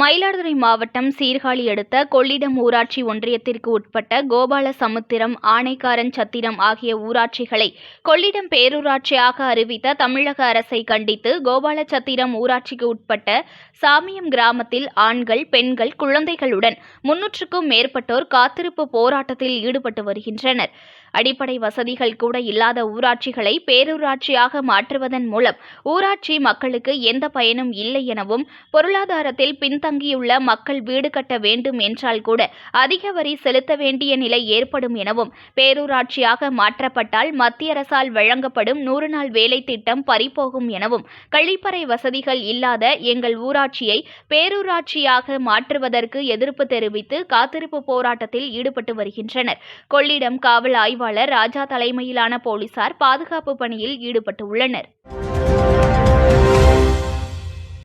மயிலாடுதுறை மாவட்டம் சீர்காழி அடுத்த கொள்ளிடம் ஊராட்சி ஒன்றியத்திற்கு உட்பட்ட கோபால சமுத்திரம் ஆனைக்காரன் சத்திரம் ஆகிய ஊராட்சிகளை கொள்ளிடம் பேரூராட்சியாக அறிவித்த தமிழக அரசை கண்டித்து கோபால சத்திரம் ஊராட்சிக்கு உட்பட்ட சாமியம் கிராமத்தில் ஆண்கள் பெண்கள் குழந்தைகளுடன் முன்னூற்றுக்கும் மேற்பட்டோர் காத்திருப்பு போராட்டத்தில் ஈடுபட்டு வருகின்றனர். அடிப்படை வசதிகள் கூட இல்லாத ஊராட்சிகளை பேரூராட்சியாக மாற்றுவதன் மூலம் ஊராட்சி மக்களுக்கு எந்த பயனும் இல்லை எனவும் பொருளாதாரத்தில் பின்தங்கியுள்ள மக்கள் வீடு கட்ட வேண்டும் என்றால் கூட அதிக வரி செலுத்த வேண்டிய நிலை ஏற்படும் எனவும் பேரூராட்சியாக மாற்றப்பட்டால் மத்திய அரசால் வழங்கப்படும் நூறு நாள் வேலை திட்டம் பறிபோகும் எனவும் கழிப்பறை வசதிகள் இல்லாத எங்கள் ஊராட்சியை பேரூராட்சியாக மாற்றுவதற்கு எதிர்ப்பு தெரிவித்து காத்திருப்பு போராட்டத்தில் ஈடுபட்டு வருகின்றனர். கொள்ளிடம் காவல் ஆய்வாளர் ராஜா தலைமையிலான போலீசார் பாதுகாப்பு பணியில் ஈடுபட்டுள்ளனர்.